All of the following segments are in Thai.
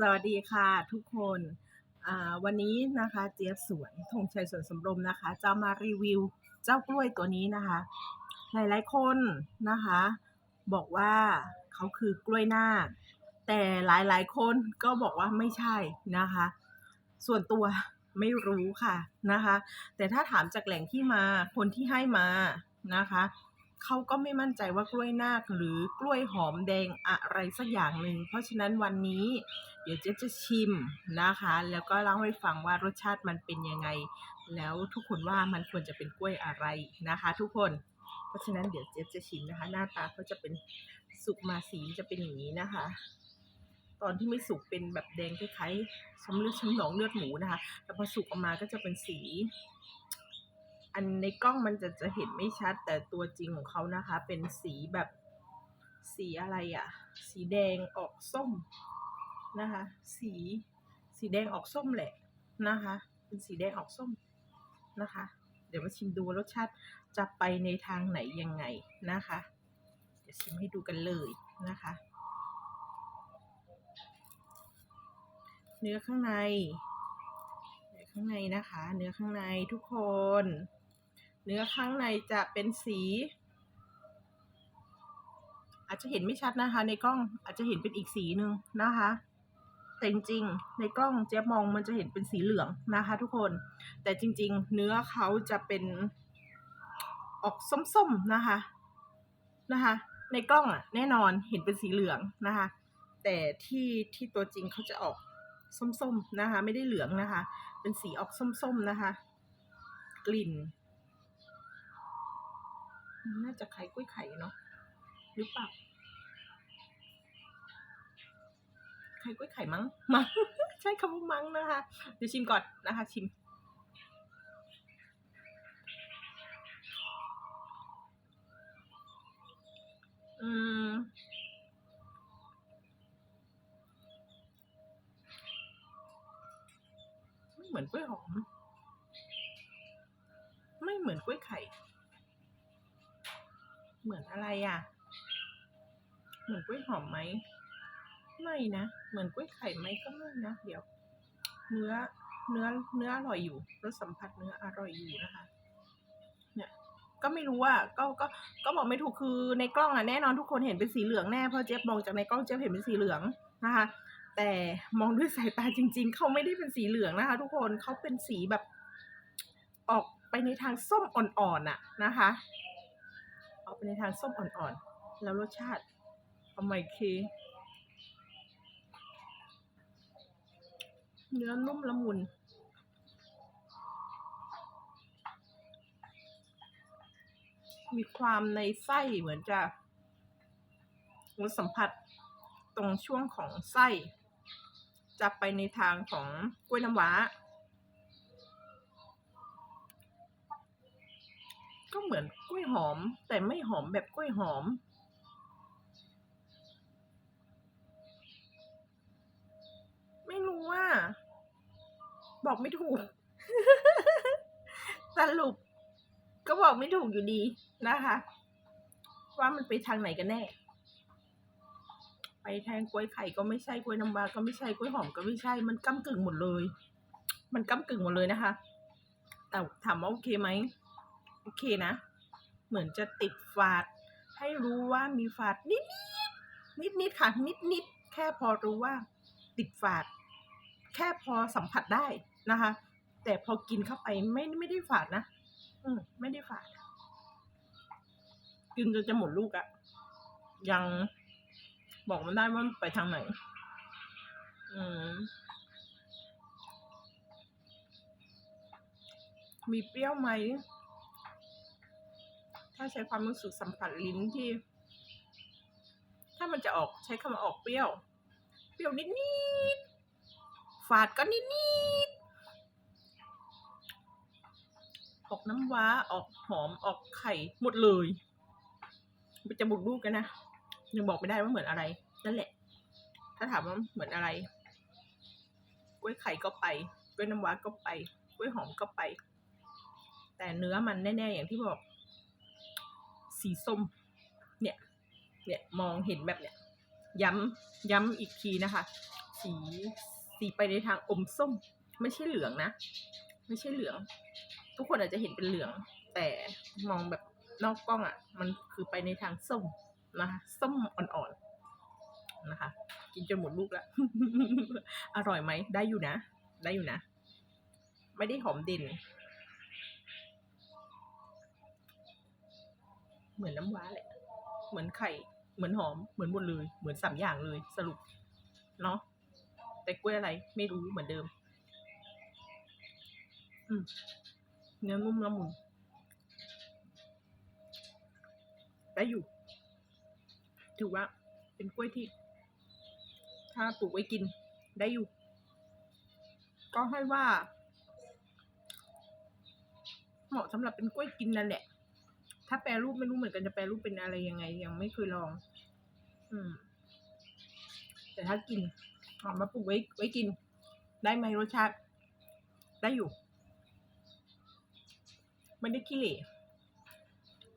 สวัสดีค่ะทุกคนอ่าวันนี้นะคะเจี๊ยบสวนธงชัยสวนสำรมนะคะ จะมารีวิวเจ้ากล้วยตัวนี้นะคะ หลายๆคนนะคะ บอกว่าเขาคือกล้วยนาคแต่หลายๆคนก็บอกว่าไม่ใช่นะคะ ส่วนตัวไม่รู้ค่ะนะคะ แต่ถ้าถามจากแหล่งที่มาคนที่ให้มานะคะ เขาก็ไม่มั่นใจว่ากล้วยนาคหรือกล้วยหอมแดงอะไรสักอย่างหนึ่ง เพราะฉะนั้นวันนี้ เดี๋ยวเจ๊จะชิมนะคะ แล้วก็เล่าให้ฟังว่ารสชาติมันเป็นยังไง แล้วทุกคนว่ามันควรจะเป็นกล้วยอะไรนะคะ ทุกคน เพราะฉะนั้นเดี๋ยวเจ๊จะชิมนะคะ หน้าตาเขาจะเป็นสุกมาสีจะเป็นอย่างนี้นะคะตอนที่ไม่สุกเป็นแบบแดงคล้ายๆช้ำเลือดช้ำหนองเลือดหมูนะคะ แต่พอสุกออกมาก็จะเป็นสี อันในกล้องมันจะจะเห็นไม่ชัด แต่ตัวจริงของเขานะคะ เป็นสีแบบสีอะไรอะ่ะ สีแดงออกส้มนะคะ สีสีแดงออกส้มแหละนะคะ เป็นสีแดงออกส้มนะคะ เดี๋ยวมาชิมดูรสชาติจะไปในทางไหนยังไงนะคะ เดี๋ยวชิมให้ดูกันเลยนะคะ เนื้อข้างใน เนื้อข้างในนะคะ เนื้อข้างในทุกคน เนื้อข้างในจะเป็นสี อาจจะเห็นไม่ชัดนะคะ ในกล้องอาจจะเห็นเป็นอีกสีหนึ่งนะคะ แต่จริงๆในกล้องเจ๊บมองมันจะเห็นเป็นสีเหลืองนะคะ ทุกคน แต่จริง ๆ เนื้อเขาจะเป็นออกส้มๆนะคะนะคะ ในกล้องอะแน่นอนเห็นเป็นสีเหลืองนะคะ แต่ที่ที่ตัวจริงเขาจะออกส้มๆนะคะ ไม่ได้เหลืองนะคะ เป็นสีออกส้มๆนะคะ กลิ่น น่าจะไข่กล้วยไข่เนาะหรือเปล่าไข่กล้วยไข่มั้งมั้งใช่คำว่ามั้งนะคะเดี๋ยวชิมก่อนนะคะ ชิมอืมไม่เหมือนกล้วยหอม ไม่เหมือนกล้วยไข่ เหมือนอะไรอะ เหมือนกล้วยหอมไหม ไม่นะ เหมือนกล้วยไข่ไหมก็ไม่นะ เดี๋ยว เนื้อ เนื้อ เนื้ออร่อยอยู่ รสสัมผัสเนื้ออร่อยอยู่นะคะ เนี่ย ก็ไม่รู้ว่า ก็ ก็ ก็บอกไม่ถูก คือในกล้องอะแน่นอนทุกคนเห็นเป็นสีเหลืองแน่ เพราะเจ๊บมองจากในกล้องเจ๊บเห็นเป็นสีเหลืองนะคะ แต่มองด้วยสายตาจริง ๆ เขาไม่ได้เป็นสีเหลืองนะคะ ทุกคน เขาเป็นสีแบบ ออกไปในทางส้มอ่อนๆน่ะนะคะ ออกไปในทางส้มอ่อนๆ แล้วรสชาติเอาใหม่เคเนื้อนุ่มละมุน มีความในไส้เหมือนจะรสสัมผัสตรงช่วงของไส้ จะไปในทางของกล้วยน้ำว้า ก็เหมือน ล้วยหอม แต่ไม่หอมแบบกล้วยหอม ไม่รู้ว่า บอกไม่ถูก สรุป ก็บอกไม่ถูกอยู่ดีนะคะ ว่ามันไปทางไหนกันแน่ ไปแทงกล้วยไข่ก็ไม่ใช่กล้วยน้ำว้าก็ไม่ใช่กล้วยหอมก็ไม่ใช่ มันก้ากึ่งหมดเลย มันก้ากึ่งหมดเลยนะคะแต่ถามว่าโอเคไหมโอเคนะ เหมือนจะติดฝาด ให้รู้ว่ามีฝาดนิดนิดนิดค่ะนิดนิดแค่พอรู้ว่าติดฝาด แค่พอสัมผัสได้นะคะ แต่พอกินเข้าไปไม่ไม่ได้ฝาดนะอืมไม่ได้ฝาด กินจนจะหมดลูกอะยังบอกมันได้ว่าไปทางไหน อืมมีเปรี้ยวไหม ถ้าใช้ความรู้สึกสัมผัสลิ้นที่ ถ้ามันจะออกใช้คำว่าออกเปรี้ยว เปรี้ยวนิดนิดๆฝาดก็นิดนิดๆออกน้ำว้าออกหอมออกไข่หมดเลยจะบุกลูกกันนะยังบอกไม่ได้ว่าเหมือนอะไรนั่นแหละ ถ้าถามว่าเหมือนอะไรกล้วยไข่ก็ไปกล้วยน้ำว้าก็ไปกล้วยหอมก็ไป แต่เนื้อมันแน่ๆอย่างที่บอก สีส้ม เนี่ย เนี่ยมองเห็นแบบเนี่ย ย้ำย้ำอีกทีนะคะ สีสีไปในทางอมส้ม ไม่ใช่เหลืองนะ ไม่ใช่เหลือง ทุกคนอาจจะเห็นเป็นเหลือง แต่มองแบบนอกกล้องอะ่ะ มันคือไปในทางส้มนะคะส้มอ่อนๆนะคะ กินจนหมดลูกแล้ว อร่อยไหมได้อยู่นะ ได้อยู่นะ ไม่ได้หอมเด่น เหมือนน้ำว้าแหละ เหมือนไข่ เหมือนหอม เหมือนหมดเลย เหมือนสามอย่างเลยสรุป เนาะ แต่กล้วยอะไรไม่รู้เหมือนเดิม อืม เนื้อนุ่มละมุนได้อยู่ ถือว่าเป็นกล้วยที่ ถ้าปลูกไว้กินได้อยู่ ก็ให้ว่า เหมาะสำหรับเป็นกล้วยกินนั่นแหละ ถ้าแปรรูปไม่รู้เหมือนกันจะแปรรูปเป็นอะไรยังไง ยังไม่เคยลอง อืม แต่ถ้ากินเอามาปลูกไว้ไว้กิน ได้ไหมรสชาติ ได้อยู่ ไม่ได้ขี้เหร่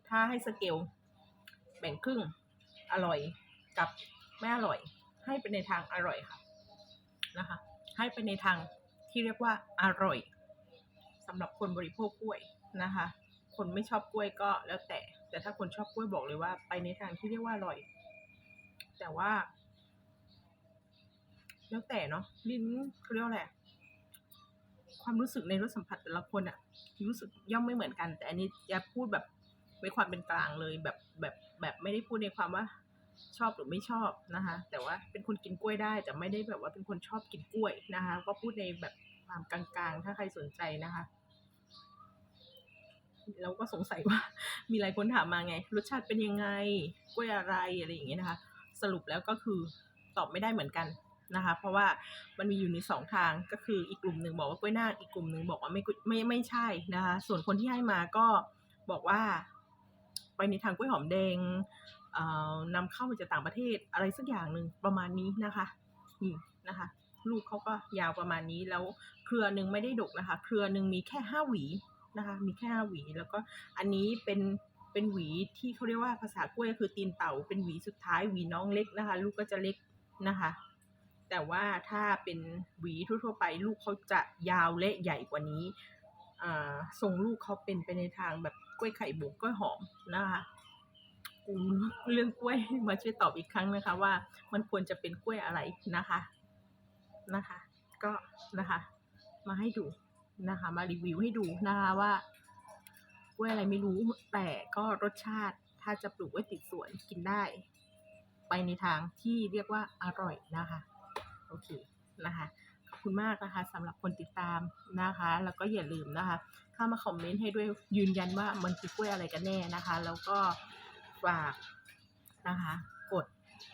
ถ้าให้สเกล แบ่งครึ่ง อร่อยกับไม่อร่อย ให้เป็นในทางอร่อยค่ะ นะคะ ให้เป็นในทางที่เรียกว่าอร่อยสำหรับคนบริโภคกล้วยนะคะ คนไม่ชอบกล้วยก็แล้วแต่ แต่ถ้าคนชอบกล้วยบอกเลยว่า ไปในทางที่เรียกว่าอร่อย แต่ว่า แล้วแต่เนาะลิ้นเขาเรียกอะไรอะความรู้สึกในรสสัมผัสแต่ละคนอะรู้สึกย่อมไม่เหมือนกัน แต่อันนี้จะพูดแบบในความเป็นกลางเลยแบบแบบแบบไม่ได้พูดในความว่าชอบหรือไม่ชอบนะคะ แต่ว่าเป็นคนกินกล้วยได้แต่ไม่ได้แบบว่าเป็นคนชอบกินกล้วยนะคะ ก็พูดในแบบความกลางๆ ถ้าใครสนใจนะคะ แล้วก็สงสัยว่า มีหลายคนถามมาไง รสชาติเป็นยังไงกล้วยอะไรอะไรอย่างเงี้ยนะคะ สรุปแล้วก็คือตอบไม่ได้เหมือนกันนะคะ เพราะว่ามันมีอยู่ในสองทางก็คืออีกกลุ่มหนึ่งบอกว่ากล้วยนาคอีกกลุ่มหนึ่งบอกว่าไม่ไม่ไม่ใช่นะคะ ส่วนคนที่ให้มาก็บอกว่า ไปในทางกล้วยหอมแดงเอ่อนำเข้ามาจากต่างประเทศอะไรสักอย่างหนึ่งประมาณนี้นะคะนี่นะคะ ลูกเขาก็ยาวประมาณนี้แล้วเครือหนึ่งไม่ได้ดกนะคะ เครือหนึ่งมีแค่ห้าหวี นะคะ มีแค่ห้าหวีแล้วก็อันนี้เป็นเป็นหวีที่เขาเรียกว่าภาษากล้วยคือตีนเต่า เป็นหวีสุดท้ายหวีน้องเล็กนะคะ ลูกก็จะเล็กนะคะ แต่ว่าถ้าเป็นหวีทั่วๆไป ลูกเขาจะยาวและใหญ่กว่านี้อ่าทรงลูกเขาเป็นไปในทางแบบกล้วยไข่บุกกล้วยหอมนะคะกูเรื่องกล้วยมาช่วยตอบอีกครั้งนะคะ ว่ามันควรจะเป็นกล้วยอะไรนะคะนะคะ ก็นะคะ มาให้ดู นะคะ มารีวิวให้ดูนะคะว่ากล้วยอะไรไม่รู้แต่ก็รสชาติถ้าจะปลูกไว้ติดสวนกินได้ ไปในทางที่เรียกว่าอร่อยนะคะ โอเคนะคะขอบคุณมากนะคะสำหรับคนติดตามนะคะ แล้วก็อย่าลืมนะคะ เข้ามาคอมเมนต์ให้ด้วยยืนยันว่ามันคือกล้วยอะไรกันแน่นะคะ แล้วก็ฝากนะคะ กด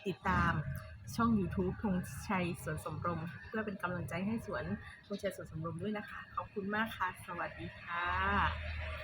ติดตาม ช่อง YouTube ธงชัยสวนสมรม เพื่อเป็นกำลังใจให้สวนธงชัยสวนสมรมด้วยนะคะ ขอบคุณมากค่ะ สวัสดีค่ะ